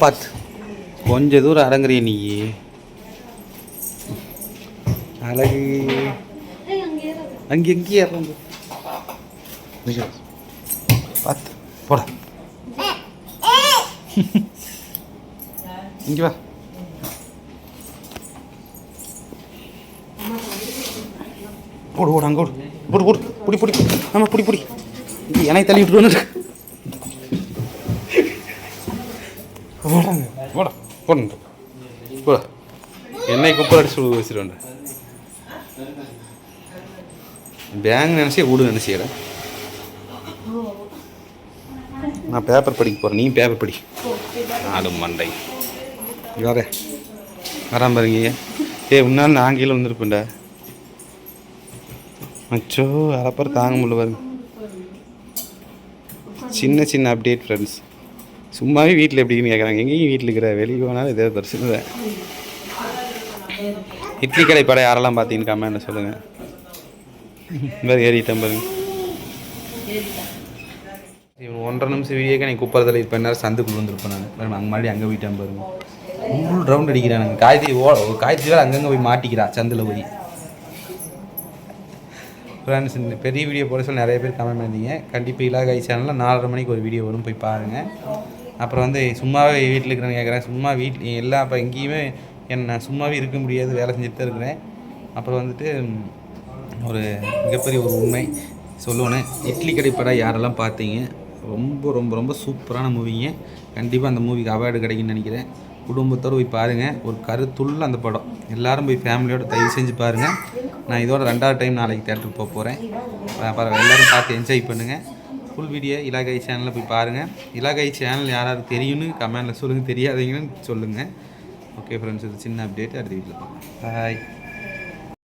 பார்த்து கொஞ்ச தூரம் அடங்குறிய நீ. அழகு. அங்கே எங்கேயே இறங்கு. பார்த்து போட. இங்கே வா. ஓடு ஓடு அங்கே ஓடு. ஓடு ஓடு புடி புடி. ஆமாம் புடி புடி. எனக்கு என்னை தள்ளி விட்டுருவோன்னு ஓடாங்க போடா போடு போட என்னை குப்பை அடிச்சு வச்சிருவேன் பேங்க் நினச்சி வீடு நினச்சிக்கிறேன் நான் பேப்பர் படிக்க போகிறேன் நீ பேப்பர் படி ஆடு மண்டை வேற வராம பாருங்க ஏ முன்னால் நான் கீழே வந்திருப்பேன்டா அச்சோ அறப்பறம் தாங்க முடியல பாருங்க சின்ன சின்ன அப்டேட் ஃப்ரெண்ட்ஸ் சும்மாவே வீட்டில் எப்படின்னு கேட்குறாங்க எங்கேயும் வீட்டில் இருக்கிற வெளியே போனாலும் இதே பிரச்சனை தான். இட்லி கடை படம் யாரெல்லாம் பார்த்தீங்கன்னு கமெண்ட் சொல்லுங்கள் இந்த மாதிரி ஏறிட்டேன் பாருங்க. இவன் ஒன்றரை நிமிஷம் வீடியோக்கு எனக்கு குப்பரத்தில் இப்போ நேரம் சந்துக்குள்ள வந்துருப்பேன் நான். பாருங்க, அங்கே மறுபடியும் அங்கே போயிட்டேன் பாருங்க. ஃபுல் ரவுண்ட் அடிக்கிறானுங்க காய்ச்சி ஓ காய்ச்சி வேறு அங்கங்கே போய் மாட்டிக்கிறா சந்தில் போய். ஃப்ரெண்ட்ஸ் இந்த பெரிய வீடியோ போட சொல்லி நிறைய பேர் கமெண்ட் பண்ணியிருந்தீங்க. கண்டிப்பாக இலாகாய் சேனலில் நாலரை மணிக்கு ஒரு வீடியோ வரும் போய் பாருங்கள் அப்புறம் வந்து சும்மாவே வீட்டில் இருக்கிறேன்னு கேட்குறேன் சும்மா வீட்டில் எல்லா அப்போ எங்கேயுமே என்ன சும்மாவே இருக்க முடியாது. வேலை செஞ்சுட்டு தான் இருக்கிறேன். அப்புறம் வந்துட்டு ஒரு மிகப்பெரிய ஒரு உண்மை சொல்லுவேன். இட்லி கடை படம் யாரெல்லாம் பார்த்தீங்க? ரொம்ப ரொம்ப ரொம்ப சூப்பரான மூவிங்க. கண்டிப்பாக அந்த மூவிக்கு அவார்டு கிடைக்குன்னு நினைக்கிறேன். குடும்பத்தோடு போய் பாருங்கள் ஒரு கருத்துள்ள அந்த படம். எல்லோரும் போய் ஃபேமிலியோடு தயவு செஞ்சு பாருங்கள் நான் இதோட ரெண்டாவது டைம் நாளைக்கு தேட்டருக்கு போக போகிறேன் பரவாயில்ல. எல்லாரும் பார்த்து என்ஜாய் பண்ணுங்கள் ஃபுல் வீடியோ இலாகை சேனலில் போய் பாருங்கள் இலாகை சேனல் யாராவது தெரியும்னு கமெண்டில் சொல்லுங்கள் தெரியாதீங்கன்னு சொல்லுங்கள் ஓகே ஃப்ரெண்ட்ஸ் இது சின்ன அப்டேட் அடுத்த வீட்டில் பாய்